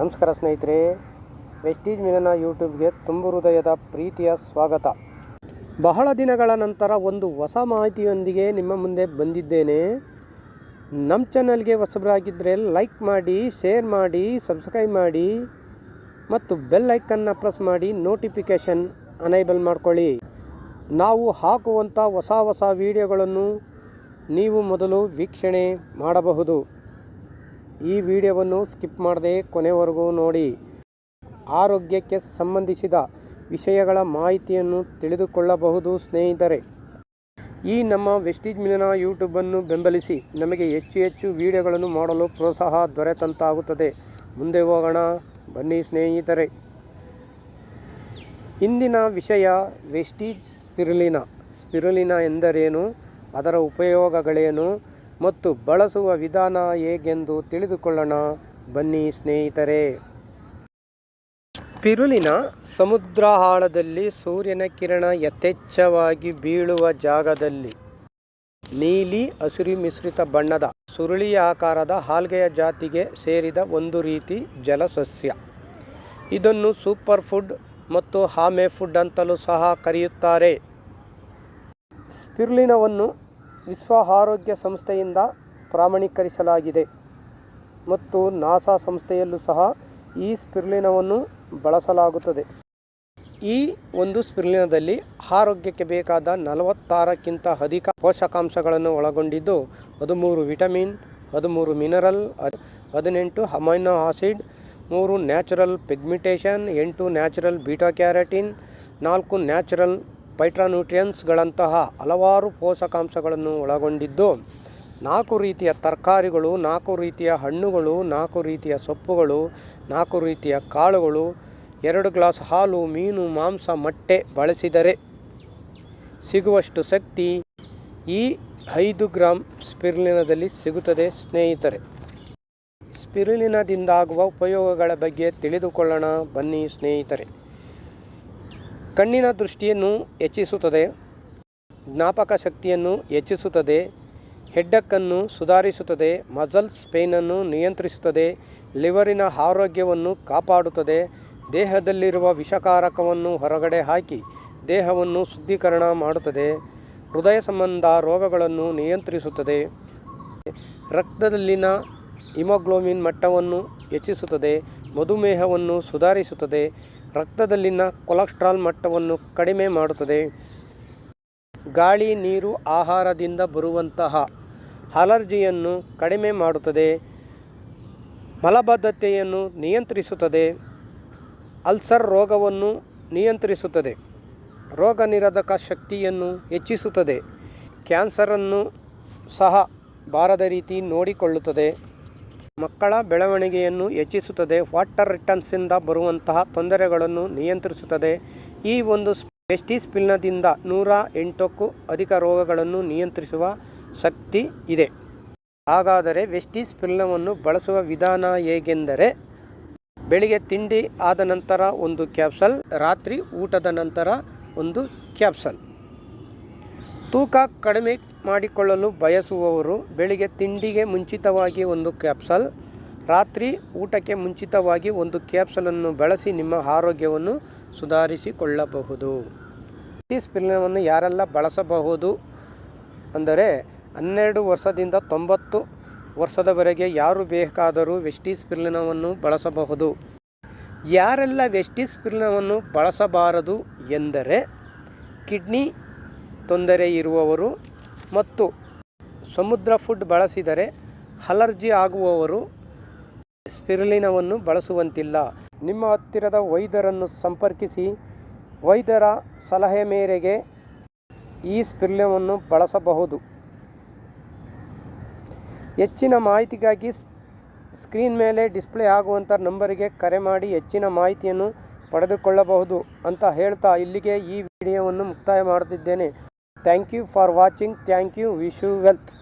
ನಮಸ್ಕಾರ ಸ್ನೇಹಿತರೆ ವೆಸ್ಟೀಜ್ ಮಿಲನ ಯೂಟ್ಯೂಬ್ಗೆ ತುಂಬು ಹೃದಯದ ಪ್ರೀತಿಯ ಸ್ವಾಗತ. ಬಹಳ ದಿನಗಳ ನಂತರ ಒಂದು ಹೊಸ ಮಾಹಿತಿಯೊಂದಿಗೆ ನಿಮ್ಮ ಮುಂದೆ ಬಂದಿದ್ದೇನೆ. ನಮ್ಮ ಚಾನಲ್ಗೆ ಹೊಸಬರಾಗಿದ್ದರೆ ಲೈಕ್ ಮಾಡಿ ಶೇರ್ ಮಾಡಿ ಸಬ್ಸ್ಕ್ರೈಬ್ ಮಾಡಿ ಮತ್ತು ಬೆಲ್ ಐಕನ್ನ ಪ್ರೆಸ್ ಮಾಡಿ ನೋಟಿಫಿಕೇಷನ್ ಅನೈಬಲ್ ಮಾಡ್ಕೊಳ್ಳಿ. ನಾವು ಹಾಕುವಂಥ ಹೊಸ ಹೊಸ ವಿಡಿಯೋಗಳನ್ನು ನೀವು ಮೊದಲು ವೀಕ್ಷಣೆ ಮಾಡಬಹುದು. ಈ ವಿಡಿಯೋವನ್ನು ಸ್ಕಿಪ್ ಮಾಡದೆ ಕೊನೆವರೆಗೂ ನೋಡಿ. ಆರೋಗ್ಯಕ್ಕೆ ಸಂಬಂಧಿಸಿದ ವಿಷಯಗಳ ಮಾಹಿತಿಯನ್ನು ತಿಳಿದುಕೊಳ್ಳಬಹುದು ಸ್ನೇಹಿತರೆ. ಈ ನಮ್ಮ ವೆಸ್ಟೀಜ್ ಮಿಲನ ಯೂಟ್ಯೂಬನ್ನು ಬೆಂಬಲಿಸಿ ನಮಗೆ ಹೆಚ್ಚು ಹೆಚ್ಚು ವಿಡಿಯೋಗಳನ್ನು ಮಾಡಲು ಪ್ರೋತ್ಸಾಹ ದೊರೆತಂತಾಗುತ್ತದೆ. ಮುಂದೆ ಹೋಗೋಣ. ಬನ್ನಿ ಸ್ನೇಹಿತರೆ. ಇಂದಿನ ವಿಷಯ ವೆಸ್ಟೀಜ್ ಸ್ಪಿರುಲಿನ. ಸ್ಪಿರುಲಿನ ಎಂದರೇನು? ಅದರ ಉಪಯೋಗಗಳೇನು? ಮತ್ತು ಬಳಸುವ ವಿಧಾನ ಹೇಗೆಂದು ತಿಳಿದುಕೊಳ್ಳೋಣ. ಬನ್ನಿ ಸ್ನೇಹಿತರೆ. ಪಿರುಲಿನ ಸಮುದ್ರ ಆಳದಲ್ಲಿ ಸೂರ್ಯನ ಕಿರಣ ಯಥೇಚ್ಛವಾಗಿ ಬೀಳುವ ಜಾಗದಲ್ಲಿ. ನೀಲಿ ಹಸಿರು ಮಿಶ್ರಿತ ಬಣ್ಣದ ಸುರುಳಿ ಆಕಾರದ ಹಾಲ್ಗೆಯ ಜಾತಿಗೆ ಸೇರಿದ ಒಂದು ರೀತಿ ಜಲಸಸ್ಯ. ಇದನ್ನು ಸೂಪರ್ ಫುಡ್ ಮತ್ತು ಹಾಮೆ ಫುಡ್ ಅಂತಲೂ ಸಹ ಕರೆಯುತ್ತಾರೆ. ಸ್ಪಿರುಲಿನವನ್ನು ವಿಶ್ವ ಆರೋಗ್ಯ ಸಂಸ್ಥೆಯಿಂದ ಪ್ರಮಾಣೀಕರಿಸಲಾಗಿದೆ. ಮತ್ತು ನಾಸಾ ಸಂಸ್ಥೆಯಲ್ಲೂ ಸಹ ಈ ಸ್ಪಿರ್ಲಿನವನ್ನು ಬಳಸಲಾಗುತ್ತದೆ. ಈ ಒಂದು ಸ್ಪಿರ್ಲಿನದಲ್ಲಿ ಆರೋಗ್ಯಕ್ಕೆ ಬೇಕಾದ ನಲವತ್ತಾರಕ್ಕಿಂತ ಅಧಿಕ ಪೋಷಕಾಂಶಗಳನ್ನು ಒಳಗೊಂಡಿದ್ದು, ಹದಿಮೂರು ವಿಟಮಿನ್, ಹದಿಮೂರು ಮಿನರಲ್, ಹದಿನೆಂಟು ಅಮೈನೋ ಆಸಿಡ್, ಮೂರು ನ್ಯಾಚುರಲ್ ಪಿಗ್ಮಿಟೇಷನ್, ಎಂಟು ನ್ಯಾಚುರಲ್ ಬೀಟಾ ಕ್ಯಾರಟಿನ್, ನಾಲ್ಕು ನ್ಯಾಚುರಲ್ ಪೈಟ್ರಾನ್ಯೂಟ್ರಿಯನ್ಸ್ಗಳಂತಹ ಹಲವಾರು ಪೋಷಕಾಂಶಗಳನ್ನು ಒಳಗೊಂಡಿದ್ದು, ನಾಲ್ಕು ರೀತಿಯ ತರಕಾರಿಗಳು, ನಾಲ್ಕು ರೀತಿಯ ಹಣ್ಣುಗಳು, ನಾಲ್ಕು ರೀತಿಯ ಸೊಪ್ಪುಗಳು, ನಾಲ್ಕು ರೀತಿಯ ಕಾಳುಗಳು, ಎರಡು ಗ್ಲಾಸ್ ಹಾಲು, ಮೀನು, ಮಾಂಸ, ಮೊಟ್ಟೆ ಬಳಸಿದರೆ ಸಿಗುವಷ್ಟು ಶಕ್ತಿ ಈ ಐದು ಗ್ರಾಮ್ ಸ್ಪಿರುಲಿನದಲ್ಲಿ ಸಿಗುತ್ತದೆ ಸ್ನೇಹಿತರೆ. ಸ್ಪಿರುಲಿನದಿಂದಾಗುವ ಉಪಯೋಗಗಳ ಬಗ್ಗೆ ತಿಳಿದುಕೊಳ್ಳೋಣ. ಬನ್ನಿ ಸ್ನೇಹಿತರೆ. ಕಣ್ಣಿನ ದೃಷ್ಟಿಯನ್ನು ಹೆಚ್ಚಿಸುತ್ತದೆ, ಜ್ಞಾಪಕ ಶಕ್ತಿಯನ್ನು ಹೆಚ್ಚಿಸುತ್ತದೆ, ಹೆಡ್ಡಕ್ಕನ್ನು ಸುಧಾರಿಸುತ್ತದೆ, ಮಸಲ್ಸ್ ಪೇನನ್ನು ನಿಯಂತ್ರಿಸುತ್ತದೆ, ಲಿವರಿನ ಆರೋಗ್ಯವನ್ನು ಕಾಪಾಡುತ್ತದೆ, ದೇಹದಲ್ಲಿರುವ ವಿಷಕಾರಕವನ್ನು ಹೊರಗಡೆ ಹಾಕಿ ದೇಹವನ್ನು ಶುದ್ಧೀಕರಣ ಮಾಡುತ್ತದೆ, ಹೃದಯ ಸಂಬಂಧ ರೋಗಗಳನ್ನು ನಿಯಂತ್ರಿಸುತ್ತದೆ, ರಕ್ತದಲ್ಲಿನ ಹಿಮೋಗ್ಲೋಬಿನ್ ಮಟ್ಟವನ್ನು ಹೆಚ್ಚಿಸುತ್ತದೆ, ಮಧುಮೇಹವನ್ನು ಸುಧಾರಿಸುತ್ತದೆ ರಕ್ತದಲ್ಲಿನ ಕೊಲೆಸ್ಟ್ರಾಲ್ ಮಟ್ಟವನ್ನು ಕಡಿಮೆ ಮಾಡುತ್ತದೆ. ಗಾಳಿ, ನೀರು, ಆಹಾರದಿಂದ ಬರುವಂತಹ ಅಲರ್ಜಿಯನ್ನು ಕಡಿಮೆ ಮಾಡುತ್ತದೆ. ಮಲಬದ್ಧತೆಯನ್ನು ನಿಯಂತ್ರಿಸುತ್ತದೆ. ಅಲ್ಸರ್ ರೋಗವನ್ನು ನಿಯಂತ್ರಿಸುತ್ತದೆ. ರೋಗ ನಿರೋಧಕ ಶಕ್ತಿಯನ್ನು ಹೆಚ್ಚಿಸುತ್ತದೆ. ಕ್ಯಾನ್ಸರನ್ನು ಸಹ ಬಾರದ ರೀತಿ ನೋಡಿಕೊಳ್ಳುತ್ತದೆ. ಮಕ್ಕಳ ಬೆಳವಣಿಗೆಯನ್ನು ಹೆಚ್ಚಿಸುತ್ತದೆ. ವಾಟರ್ ರಿಟರ್ನ್ಸಿಂದ ಬರುವಂತಹ ತೊಂದರೆಗಳನ್ನು ನಿಯಂತ್ರಿಸುತ್ತದೆ. ಈ ಒಂದು ವೆಸ್ಟೀಸ್ ಪಿಲ್ನದಿಂದ ನೂರ ಎಂಟಕ್ಕೂ ಅಧಿಕ ರೋಗಗಳನ್ನು ನಿಯಂತ್ರಿಸುವ ಶಕ್ತಿ ಇದೆ. ಹಾಗಾದರೆ ವೆಸ್ಟೀಸ್ ಪಿಲ್ನವನ್ನು ಬಳಸುವ ವಿಧಾನ ಹೇಗೆಂದರೆ, ಬೆಳಿಗ್ಗೆ ತಿಂಡಿ ಆದ ನಂತರ ಒಂದು ಕ್ಯಾಪ್ಸಲ್, ರಾತ್ರಿ ಊಟದ ನಂತರ ಒಂದು ಕ್ಯಾಪ್ಸಲ್. ತೂಕ ಕಡಿಮೆ ಮಾಡಿಕೊಳ್ಳಲು ಬಯಸುವವರು ಬೆಳಿಗ್ಗೆ ತಿಂಡಿಗೆ ಮುಂಚಿತವಾಗಿ ಒಂದು ಕ್ಯಾಪ್ಸಲ್, ರಾತ್ರಿ ಊಟಕ್ಕೆ ಮುಂಚಿತವಾಗಿ ಒಂದು ಕ್ಯಾಪ್ಸಲನ್ನು ಬಳಸಿ ನಿಮ್ಮ ಆರೋಗ್ಯವನ್ನು ಸುಧಾರಿಸಿಕೊಳ್ಳಬಹುದು. ಈ ಸ್ಪಿಲ್ನವನ್ನು ಯಾರೆಲ್ಲ ಬಳಸಬಹುದು ಅಂದರೆ ಹನ್ನೆರಡು ವರ್ಷದಿಂದ ತೊಂಬತ್ತು ವರ್ಷದವರೆಗೆ ಯಾರು ಬೇಕಾದರೂ ವೆಸ್ಟೀಸ್ ಪಿರ್ಲಿನವನ್ನು ಬಳಸಬಹುದು. ಯಾರೆಲ್ಲ ವೆಸ್ಟೀಸ್ ಪಿರ್ಲಿನವನ್ನು ಬಳಸಬಾರದು ಎಂದರೆ ಕಿಡ್ನಿ ತೊಂದರೆ ಇರುವವರು ಮತ್ತು ಸಮುದ್ರ ಫುಡ್ ಬಳಸಿದರೆ ಅಲರ್ಜಿ ಆಗುವವರು ಸ್ಪಿರುಲಿನವನ್ನು ಬಳಸುವಂತಿಲ್ಲ. ನಿಮ್ಮ ಹತ್ತಿರದ ವೈದ್ಯರನ್ನು ಸಂಪರ್ಕಿಸಿ. ವೈದ್ಯರ ಸಲಹೆ ಮೇರೆಗೆ ಈ ಸ್ಪಿರುಲಿನವನ್ನು ಬಳಸಬಹುದು. ಹೆಚ್ಚಿನ ಮಾಹಿತಿಗಾಗಿ ಸ್ಕ್ರೀನ್ ಮೇಲೆ ಡಿಸ್ಪ್ಲೇ ಆಗುವಂಥ ನಂಬರಿಗೆ ಕರೆ ಮಾಡಿ ಹೆಚ್ಚಿನ ಮಾಹಿತಿಯನ್ನು ಪಡೆದುಕೊಳ್ಳಬಹುದು ಅಂತ ಹೇಳ್ತಾ ಇಲ್ಲಿಗೆ ಈ ವಿಡಿಯೋವನ್ನು ಮುಕ್ತಾಯ ಮಾಡುತ್ತಿದ್ದೇನೆ. Thank you for watching. Thank you. Wish you wealth.